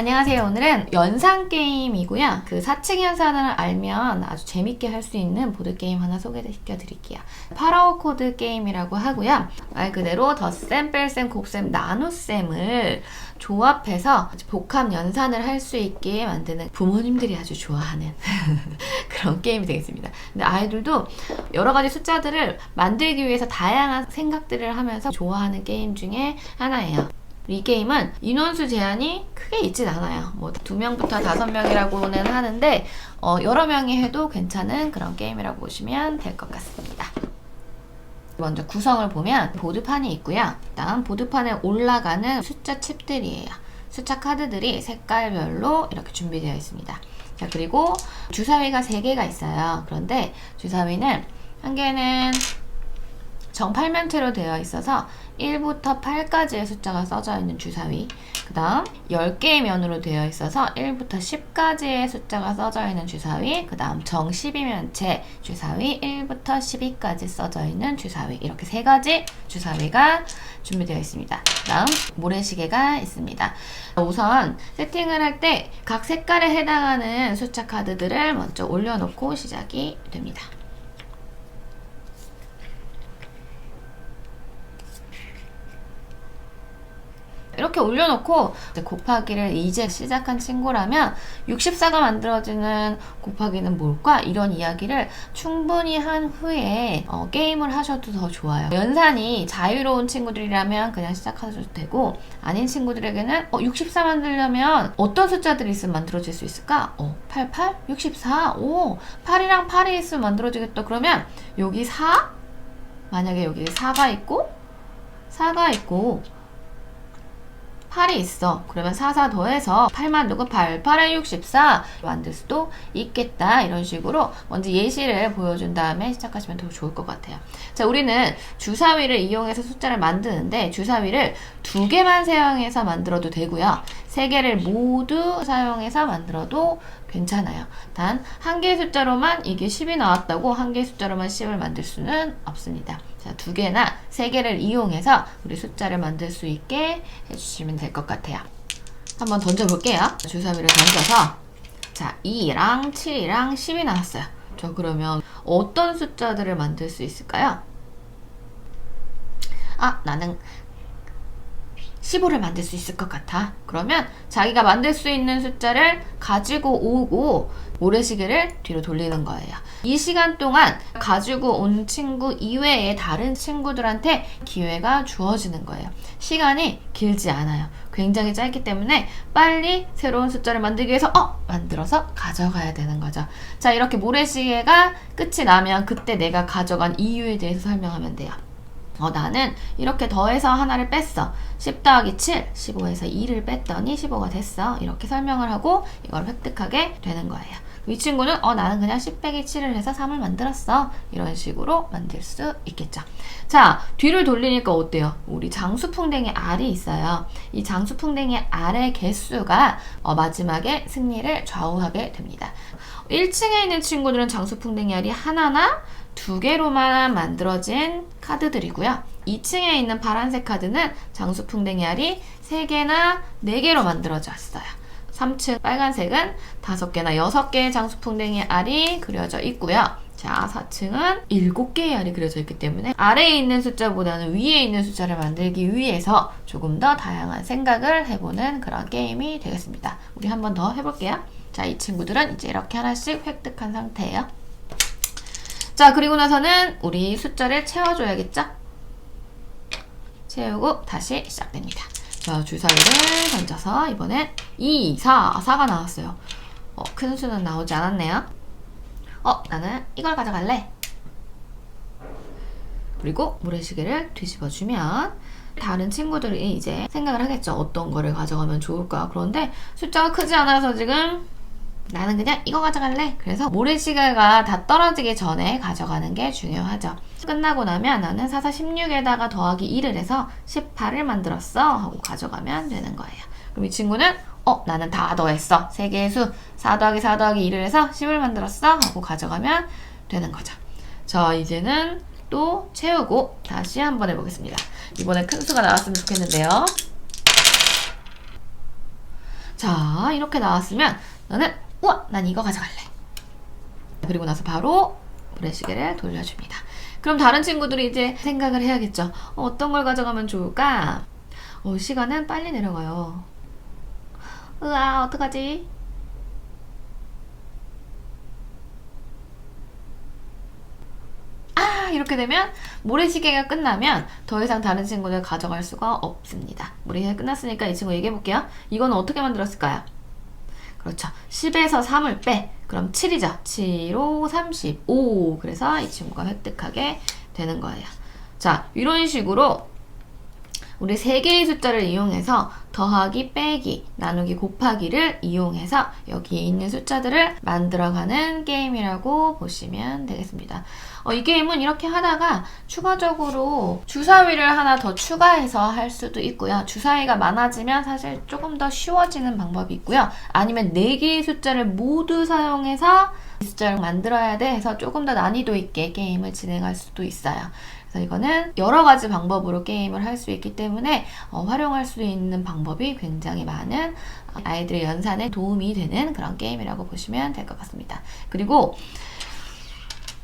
안녕하세요. 오늘은 연산 게임이고요. 그 사칙 연산을 알면 아주 재밌게 할 수 있는 보드 게임 하나 소개시켜 드릴게요. 파라오 코드 게임이라고 하고요. 말 그대로 덧셈, 뺄셈, 곱셈, 나눗셈을 조합해서 복합 연산을 할 수 있게 만드는 부모님들이 아주 좋아하는 그런 게임이 되겠습니다. 근데 아이들도 여러 가지 숫자들을 만들기 위해서 다양한 생각들을 하면서 좋아하는 게임 중에 하나예요. 이 게임은 인원수 제한이 크게 있진 않아요. 뭐 두 명부터 다섯 명이라고는 하는데 어, 여러 명이 해도 괜찮은 그런 게임이라고 보시면 될 것 같습니다. 먼저 구성을 보면 보드판이 있고요. 다음 보드판에 올라가는 숫자 칩들이에요. 숫자 카드들이 색깔별로 이렇게 준비되어 있습니다. 자, 그리고 주사위가 3개가 있어요. 그런데 주사위는 한 개는 정팔면체로 되어 있어서 1부터 8까지의 숫자가 써져 있는 주사위. 그 다음 10개의 면으로 되어 있어서 1부터 10까지의 숫자가 써져 있는 주사위. 그 다음 정 12면체 주사위 1부터 12까지 써져 있는 주사위. 이렇게 세 가지 주사위가 준비되어 있습니다. 그 다음 모래시계가 있습니다. 우선 세팅을 할 때 각 색깔에 해당하는 숫자 카드들을 먼저 올려놓고 시작이 됩니다. 이렇게 올려놓고 곱하기를 이제 시작한 친구라면 64가 만들어지는 곱하기는 뭘까? 이런 이야기를 충분히 한 후에 어, 게임을 하셔도 더 좋아요. 연산이 자유로운 친구들이라면 그냥 시작하셔도 되고 아닌 친구들에게는 어, 64 만들려면 어떤 숫자들이 있으면 만들어질 수 있을까? 어, 88? 64? 오, 8이랑 8이 있으면 만들어지겠다. 그러면 여기 4? 만약에 여기 4가 있고 4가 있고 8이 있어. 그러면 4, 4 더해서 8만 두고 8, 8에 64 만들 수도 있겠다. 이런 식으로 먼저 예시를 보여준 다음에 시작하시면 더 좋을 것 같아요. 자, 우리는 주사위를 이용해서 숫자를 만드는데 주사위를 두 개만 사용해서 만들어도 되고요. 세 개를 모두 사용해서 만들어도 괜찮아요. 단, 한 개의 숫자로만 이게 10이 나왔다고 한 개의 숫자로만 10을 만들 수는 없습니다. 자, 두 개나 세 개를 이용해서 우리 숫자를 만들 수 있게 해주시면 될 것 같아요. 한번 던져볼게요. 주사위를 던져서 자, 2랑 7이랑 10이 나왔어요. 자, 그러면 어떤 숫자들을 만들 수 있을까요? 아, 나는 15를 만들 수 있을 것 같아. 그러면 자기가 만들 수 있는 숫자를 가지고 오고 모래시계를 뒤로 돌리는 거예요. 이 시간 동안 가지고 온 친구 이외의 다른 친구들한테 기회가 주어지는 거예요. 시간이 길지 않아요. 굉장히 짧기 때문에 빨리 새로운 숫자를 만들기 위해서 어 만들어서 가져가야 되는 거죠. 자 이렇게 모래시계가 끝이 나면 그때 내가 가져간 이유에 대해서 설명하면 돼요. 어, 나는 이렇게 더해서 하나를 뺐어. 10 더하기 7, 15에서 2를 뺐더니 15가 됐어. 이렇게 설명을 하고 이걸 획득하게 되는 거예요. 이 친구는 어, 나는 그냥 10 빼기 7을 해서 3을 만들었어. 이런 식으로 만들 수 있겠죠. 자, 뒤를 돌리니까 어때요? 우리 장수풍뎅이 알이 있어요. 이 장수풍뎅이 알의 개수가 어, 마지막에 승리를 좌우하게 됩니다. 1층에 있는 친구들은 장수풍뎅이 알이 하나나 두 개로만 만들어진 카드들이고요. 2층에 있는 파란색 카드는 장수풍뎅이 알이 3개나 4개로 만들어졌어요. 3층 빨간색은 5개나 6개의 장수풍뎅이 알이 그려져 있고요. 자, 4층은 7개의 알이 그려져 있기 때문에 아래에 있는 숫자보다는 위에 있는 숫자를 만들기 위해서 조금 더 다양한 생각을 해보는 그런 게임이 되겠습니다. 우리 한 번 더 해볼게요. 자, 이 친구들은 이제 이렇게 하나씩 획득한 상태예요. 자, 그리고 나서는 우리 숫자를 채워줘야겠죠? 채우고 다시 시작됩니다. 자, 주사위를 던져서 이번엔 2, 4, 4가 나왔어요. 어, 큰 수는 나오지 않았네요. 어, 나는 이걸 가져갈래. 그리고 모래시계를 뒤집어주면 다른 친구들이 이제 생각을 하겠죠. 어떤 거를 가져가면 좋을까. 그런데 숫자가 크지 않아서 지금 나는 그냥 이거 가져갈래. 그래서 모래시계가 다 떨어지기 전에 가져가는 게 중요하죠. 끝나고 나면 나는 4, 4, 16에다가 더하기 1을 해서 18을 만들었어. 하고 가져가면 되는 거예요. 그럼 이 친구는 어, 나는 다 더했어. 세 개의 수. 4 더하기 4 더하기 2를 해서 10을 만들었어. 하고 가져가면 되는 거죠. 자, 이제는 또 채우고 다시 한번 해보겠습니다. 이번에 큰 수가 나왔으면 좋겠는데요. 자, 이렇게 나왔으면 너는 우와, 난 이거 가져갈래. 그리고 나서 바로 모래시계를 돌려줍니다. 그럼 다른 친구들이 이제 생각을 해야겠죠. 어, 어떤 걸 가져가면 좋을까? 어, 시간은 빨리 내려가요. 으아, 어떡하지? 아, 이렇게 되면 모래시계가 끝나면 더 이상 다른 친구들 가져갈 수가 없습니다. 모래시계 끝났으니까 이 친구 얘기해 볼게요. 이거는 어떻게 만들었을까요? 그렇죠. 10에서 3을 빼. 그럼 7이죠. 7, 5, 35. 그래서 이 친구가 획득하게 되는 거예요. 자, 이런 식으로 우리 세 개의 숫자를 이용해서 더하기, 빼기, 나누기, 곱하기를 이용해서 여기에 있는 숫자들을 만들어가는 게임이라고 보시면 되겠습니다. 어, 이 게임은 이렇게 하다가 추가적으로 주사위를 하나 더 추가해서 할 수도 있고요. 주사위가 많아지면 사실 조금 더 쉬워지는 방법이 있고요. 아니면 네 개의 숫자를 모두 사용해서 이 숫자를 만들어야 돼 해서 조금 더 난이도 있게 게임을 진행할 수도 있어요. 그래서 이거는 여러 가지 방법으로 게임을 할 수 있기 때문에 어, 활용할 수 있는 방법 이 굉장히 많은 어, 아이들의 연산에 도움이 되는 그런 게임이라고 보시면 될 것 같습니다. 그리고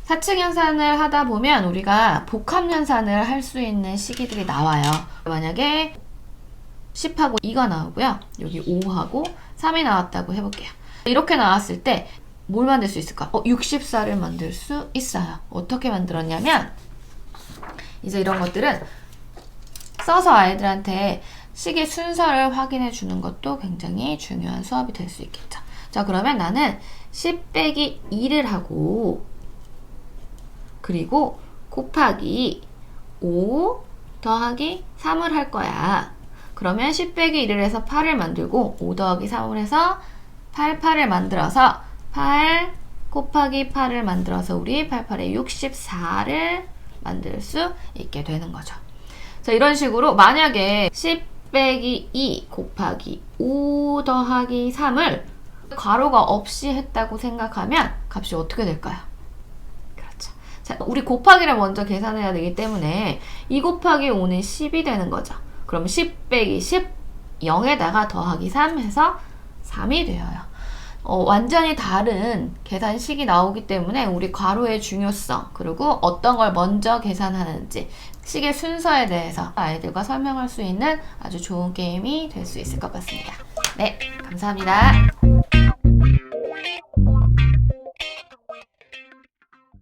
사칙 연산을 하다 보면 우리가 복합 연산을 할 수 있는 시기들이 나와요. 만약에 10하고 2가 나오고요. 여기 5하고 3이 나왔다고 해볼게요. 이렇게 나왔을 때 뭘 만들 수 있을까? 어, 64를 만들 수 있어요. 어떻게 만들었냐면 이제 이런 것들은 써서 아이들한테 시계 순서를 확인해 주는 것도 굉장히 중요한 수업이 될 수 있겠죠. 자, 그러면 나는 10 빼기 2를 하고 그리고 곱하기 5 더하기 3을 할 거야. 그러면 10 빼기 1을 해서 8을 만들고 5 더하기 3을 해서 8, 8을 만들어서 8 곱하기 8을 만들어서 우리 88에 64를 만들 수 있게 되는 거죠. 자, 이런 식으로 만약에 10 빼기 2 곱하기 5 더하기 3을 괄호가 없이 했다고 생각하면 값이 어떻게 될까요? 그렇죠. 자, 우리 곱하기를 먼저 계산해야 되기 때문에 2 곱하기 5는 10이 되는 거죠. 그럼 10 빼기 10, 0에다가 더하기 3 해서 3이 되어요. 어, 완전히 다른 계산식이 나오기 때문에 우리 괄호의 중요성 그리고 어떤 걸 먼저 계산하는지 식의 순서에 대해서 아이들과 설명할 수 있는 아주 좋은 게임이 될 수 있을 것 같습니다. 네, 감사합니다.